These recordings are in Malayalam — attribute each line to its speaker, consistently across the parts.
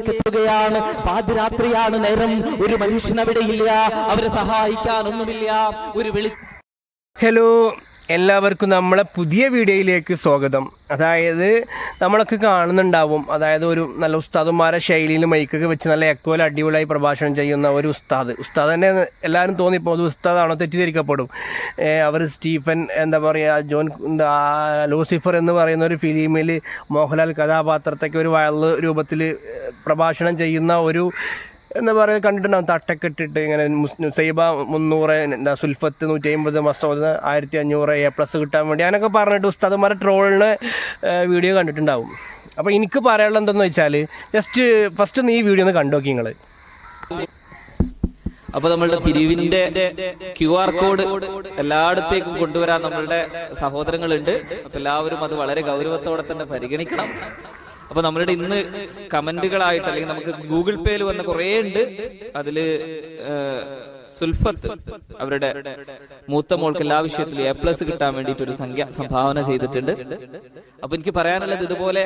Speaker 1: അകത്തളത്തിലേക്ക് എത്തുകയാണ്. പാതിരാത്രിയാണ് നേരം. ഒരു മനുഷ്യൻ അവിടെ ഇല്ല. അവരെ സഹായിക്കാനൊന്നുമില്ല. ഒരു വിളി
Speaker 2: ഹലോ എല്ലാവർക്കും നമ്മളെ പുതിയ വീഡിയോയിലേക്ക് സ്വാഗതം. അതായത് നമ്മളൊക്കെ കാണുന്നുണ്ടാവും. അതായത് ഒരു നല്ല ഉസ്താദന്മാരെ ശൈലിയിൽ മൈക്കൊക്കെ വെച്ച് നല്ല എക്കോയിൽ അടിപൊളിയായി പ്രഭാഷണം ചെയ്യുന്ന ഒരു ഉസ്താദ്. ഉസ്താദ് തന്നെ എല്ലാവരും തോന്നിപ്പോൾ അത് ഉസ്താദാണോ തെറ്റിദ്ധരിക്കപ്പെടും? അവർ സ്റ്റീഫൻ എന്താ പറയുക ജോൺ ലൂസിഫർ എന്ന് പറയുന്ന ഒരു ഫിലിമിൽ മോഹൻലാൽ കഥാപാത്രത്തൊക്കെ ഒരു വയൽ രൂപത്തിൽ പ്രഭാഷണം ചെയ്യുന്ന ഒരു എന്താ പറയുക കണ്ടിട്ടുണ്ടാവും തട്ടക്കെട്ടിട്ട് ഇങ്ങനെ സൈബ മുന്നൂറ് എന്താ സുൽഫത്ത് നൂറ്റി അമ്പത് മസോദ് ആയിരത്തി അഞ്ഞൂറ് എ പ്ലസ് കിട്ടാൻ വേണ്ടി അങ്ങനെയൊക്കെ പറഞ്ഞിട്ട് ഉസ്താദന്മാരെ ട്രോളിന് വീഡിയോ കണ്ടിട്ടുണ്ടാവും. അപ്പോൾ എനിക്ക് പറയാനുള്ളത് എന്തെന്ന് വെച്ചാൽ ജസ്റ്റ് ഫസ്റ്റ് ഒന്ന് ഈ വീഡിയോ ഒന്ന് കണ്ടു നോക്കി നിങ്ങൾ
Speaker 3: അപ്പൊ നമ്മളുടെ പിരിവിന്റെ ക്യു ആർ കോഡ് എല്ലായിടത്തേക്കും കൊണ്ടുവരാൻ നമ്മളുടെ സഹോദരങ്ങളുണ്ട്. അപ്പൊ എല്ലാവരും അത് വളരെ ഗൗരവത്തോടെ തന്നെ പരിഗണിക്കണം. അപ്പൊ നമ്മളുടെ ഇന്ന് കമന്റുകളായിട്ട് അല്ലെങ്കിൽ നമുക്ക് ഗൂഗിൾ പേയിൽ വന്ന കുറേ ഉണ്ട്. അതിൽ സുൽഫത്ത് അവരുടെ മൂത്ത മോൾക്ക് എല്ലാ വിഷയത്തിലും എ പ്ലസ് കിട്ടാൻ വേണ്ടിയിട്ട് ഒരു സംഖ്യ സംഭാവന ചെയ്തിട്ടുണ്ട്. അപ്പൊ എനിക്ക് പറയാനുള്ളത് ഇതുപോലെ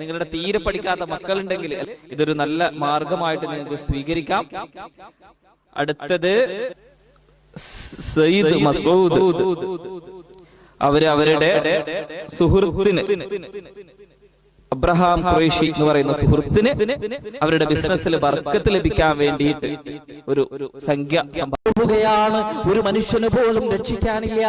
Speaker 3: നിങ്ങളുടെ തീരെ പഠിക്കാത്ത മക്കളുണ്ടെങ്കിൽ ഇതൊരു നല്ല മാർഗമായിട്ട് നിങ്ങൾക്ക് സ്വീകരിക്കാം. അടുത്തത് സയ്യിദ് മസൂദ്. അവർ അവരുടെ സുഹൃത്തിന് അബ്രഹാം ഖുറേഷി എന്ന് പറയുന്ന സുഹൃത്തിന് അവരുടെ ബിസിനസ്സിൽ വർക്കത്ത് ലഭിക്കാൻ വേണ്ടിയിട്ട് ഒരു ഒരു സംഖ്യ
Speaker 1: സംഭവിക്കുകയാണ്. ഒരു മനുഷ്യന് പോലും രക്ഷിക്കാനില്ല.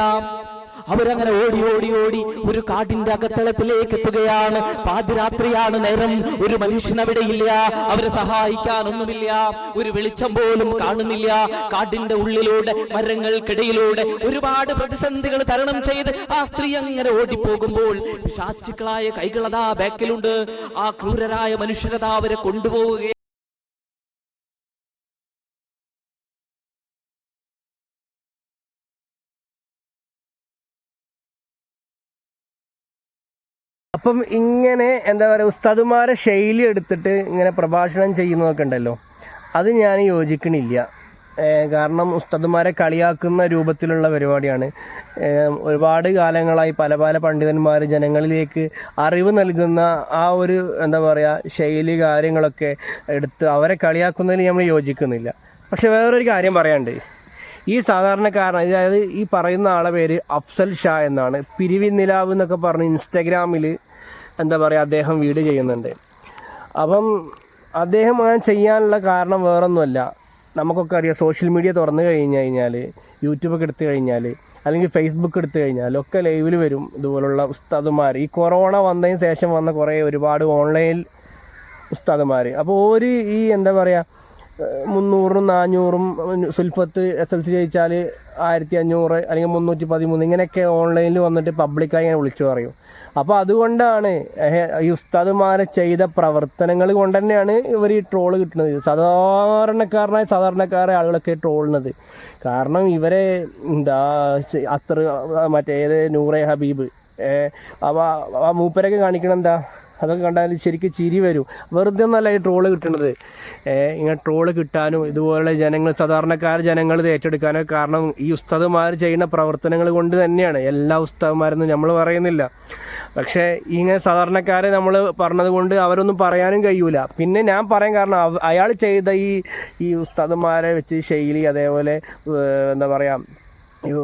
Speaker 1: അവരങ്ങനെ ഓടി ഓടി ഓടി ഒരു കാടിന്റെ അകത്തളത്തിലേക്ക് എത്തുകയാണ്. പാതിരാത്രിയാണ് നേരം. ഒരു മനുഷ്യൻ അവിടെ ഇല്ല. അവരെ സഹായിക്കാനൊന്നുമില്ല. ഒരു വെളിച്ചം പോലും കാണുന്നില്ല. കാടിന്റെ ഉള്ളിലൂടെ മരങ്ങൾക്കിടയിലൂടെ ഒരുപാട് പ്രതിസന്ധികൾ തരണം ചെയ്ത് ആ സ്ത്രീ അങ്ങനെ ഓടിപ്പോകുമ്പോൾ പിശാചുക്കളായ കൈകളതാ ബാക്കിലുണ്ട്. ആ ക്രൂരരായ മനുഷ്യരതാ അവരെ കൊണ്ടുപോവുക
Speaker 2: അപ്പം ഇങ്ങനെ എന്താ പറയുക ഉസ്താദുമാരെ ശൈലി എടുത്തിട്ട് ഇങ്ങനെ പ്രഭാഷണം ചെയ്യുന്നതൊക്കെ ഉണ്ടല്ലോ. അത് ഞാൻ യോജിക്കണില്ല. കാരണം ഉസ്താദുമാരെ കളിയാക്കുന്ന രൂപത്തിലുള്ള പരിപാടിയാണ്. ഒരുപാട് കാലങ്ങളായി പല പല പണ്ഡിതന്മാർ ജനങ്ങളിലേക്ക് അറിവ് നൽകുന്ന ആ ഒരു എന്താ പറയുക ശൈലി കാര്യങ്ങളൊക്കെ എടുത്ത് അവരെ കളിയാക്കുന്നതിൽ നമ്മൾ യോജിക്കുന്നില്ല. പക്ഷെ വേറൊരു കാര്യം പറയാണ്ട് ഈ സാധാരണക്കാരൻ അതായത് ഈ പറയുന്ന ആളെ പേര് അഫ്സൽ ഷാ എന്നാണ്. പിരിവിനിലാവ് എന്നൊക്കെ പറഞ്ഞ് ഇൻസ്റ്റഗ്രാമിൽ എന്താ പറയുക അദ്ദേഹം വീട് ചെയ്യുന്നുണ്ട്. അപ്പം അദ്ദേഹം അങ്ങനെ ചെയ്യാനുള്ള കാരണം വേറൊന്നുമല്ല. നമുക്കൊക്കെ അറിയാം സോഷ്യൽ മീഡിയ തുറന്നു കഴിഞ്ഞു കഴിഞ്ഞാൽ യൂട്യൂബൊക്കെ എടുത്തു കഴിഞ്ഞാൽ അല്ലെങ്കിൽ ഫേസ്ബുക്ക് എടുത്തു കഴിഞ്ഞാൽ ഒക്കെ ലൈവിൽ വരും ഇതുപോലുള്ള ഉസ്താദുമാർ ഈ കൊറോണ വന്നതിന് ശേഷം വന്ന കുറേ ഒരുപാട് ഓൺലൈൻ ഉസ്താദുമാർ അപ്പോൾ ഒരു ഈ എന്താ പറയുക മുന്നൂറും നാനൂറും സുൽഫത്ത് എസ് എൽ സി ജയിച്ചാൽ ആയിരത്തി അഞ്ഞൂറ് അല്ലെങ്കിൽ മുന്നൂറ്റി പതിമൂന്ന് ഇങ്ങനെയൊക്കെ ഓൺലൈനിൽ വന്നിട്ട് പബ്ലിക്കായി ഇങ്ങനെ വിളിച്ചു പറയും. അപ്പോൾ അതുകൊണ്ടാണ് ഈ ഉസ്താദുമാരെ ചെയ്ത പ്രവർത്തനങ്ങൾ കൊണ്ട് തന്നെയാണ് ഇവർ ഈ ട്രോൾ കിട്ടുന്നത്. സാധാരണക്കാരനായ സാധാരണക്കാരെ ആളുകളൊക്കെ ട്രോളുന്നത് കാരണം ഇവരെ എന്താ അത്ര മറ്റേ ഏത് നൂറെ ഹബീബ് അപ്പോൾ ആ മൂപ്പരൊക്കെ കാണിക്കണം എന്താ? അതൊക്കെ കണ്ടാൽ ശരിക്കും ചിരി വരും. വെറുതെ ഒന്നല്ല ഈ ട്രോൾ കിട്ടുന്നത് ഇങ്ങനെ ട്രോൾ കിട്ടാനും ഇതുപോലെ ജനങ്ങൾ സാധാരണക്കാർ ജനങ്ങൾ ഇത് ഏറ്റെടുക്കാനൊക്കെ കാരണം ഈ ഉസ്താദുമാർ ചെയ്യുന്ന പ്രവർത്തനങ്ങൾ കൊണ്ട് തന്നെയാണ്. എല്ലാ ഉസ്താദുമാരെന്നും നമ്മൾ പറയുന്നില്ല. പക്ഷേ ഇങ്ങനെ സാധാരണക്കാരെ നമ്മൾ പറഞ്ഞത് കൊണ്ട് അവരൊന്നും പറയാനും കഴിയൂല. പിന്നെ ഞാൻ പറയാൻ കാരണം അയാൾ ചെയ്ത ഈ ഈ ഉസ്താദുമാരെ വെച്ച് ശൈലി അതേപോലെ എന്താ പറയുക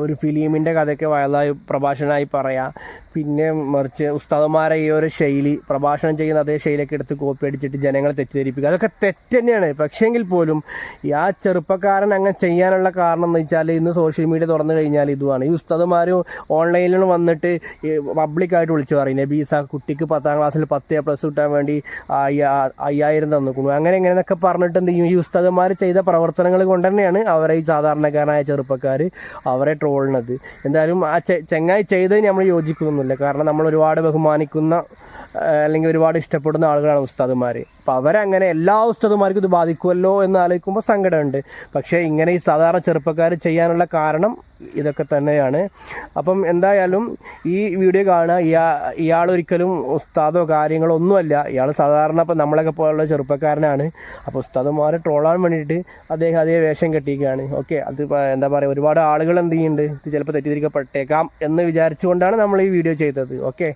Speaker 2: ഒരു ഫിലിമിന്റെ കഥയൊക്കെ വയലായി പ്രഭാഷണമായി പറയാം. പിന്നെ മറിച്ച് ഉസ്താദന്മാരെ ഈ ഒരു ശൈലി പ്രഭാഷണം ചെയ്യുന്ന അതേ ശൈലിയൊക്കെ എടുത്ത് കോപ്പി അടിച്ചിട്ട് ജനങ്ങളെ തെറ്റിദ്ധരിപ്പിക്കുക. അതൊക്കെ തെറ്റ് തന്നെയാണ്. പക്ഷേങ്കിൽ പോലും ആ ചെറുപ്പക്കാരൻ അങ്ങനെ ചെയ്യാനുള്ള കാരണം എന്ന് വെച്ചാൽ ഇന്ന് സോഷ്യൽ മീഡിയ തുറന്നു കഴിഞ്ഞാൽ ഇതുമാണ്. ഈ ഉസ്താദന്മാർ ഓൺലൈനിൽ വന്നിട്ട് പബ്ലിക്കായിട്ട് വിളിച്ചു പറയും നബീസ കുട്ടിക്ക് പത്താം ക്ലാസ്സിൽ പത്ത് എ പ്ലസ് കിട്ടാൻ വേണ്ടി അയ്യ- അയ്യായിരം തന്നിക്കുന്നു. അങ്ങനെ എങ്ങനെയെന്നൊക്കെ പറഞ്ഞിട്ട് എന്ത് ചെയ്യും? ഈ ഉസ്താദന്മാർ ചെയ്ത പ്രവർത്തനങ്ങൾ കൊണ്ട് തന്നെയാണ് അവരെ ഈ സാധാരണക്കാരനായ ചെറുപ്പക്കാർ അവരെ ട്രോളുന്നത് എന്തായാലും ആ ചെങ്ങായി ചെയ്ത് നമ്മൾ യോജിക്കുന്നൊന്നുമില്ല കാരണം നമ്മൾ ഒരുപാട് ബഹുമാനിക്കുന്ന അല്ലെങ്കിൽ ഒരുപാട് ഇഷ്ടപ്പെടുന്ന ആളുകളാണ് ഉസ്താദുമാർ അപ്പോൾ അവരങ്ങനെ എല്ലാ ഉസ്താദുമാർക്കും ഇത് ബാധിക്കുമല്ലോ എന്ന് ആലോചിക്കുമ്പോൾ സങ്കടമുണ്ട്. പക്ഷേ ഇങ്ങനെ ഈ സാധാരണ ചെറുപ്പക്കാർ ചെയ്യാനുള്ള കാരണം ഇതൊക്കെ തന്നെയാണ്. അപ്പം എന്തായാലും ഈ വീഡിയോ കാണുക. ഇയാ ഇയാൾ ഒരിക്കലും ഉസ്താദോ കാര്യങ്ങളോ ഒന്നുമല്ല. ഇയാൾ സാധാരണ ഇപ്പം നമ്മളൊക്കെ പോലുള്ള ചെറുപ്പക്കാരനാണ്. അപ്പോൾ ഉസ്താദുമാരെ ട്രോളാൻ വേണ്ടിയിട്ട് അദ്ദേഹം അതേ വേഷം കെട്ടിയിരിക്കുകയാണ്. ഓക്കെ അത് എന്താ പറയുക ഒരുപാട് ആളുകൾ എന്ത് ചെയ്യുന്നുണ്ട്? ഇത് ചിലപ്പോൾ തെറ്റിദ്ധരിക്കപ്പെട്ടേക്കാം എന്ന് വിചാരിച്ചുകൊണ്ടാണ് നമ്മൾ ഈ വീഡിയോ ചെയ്തത്. ഓക്കെ.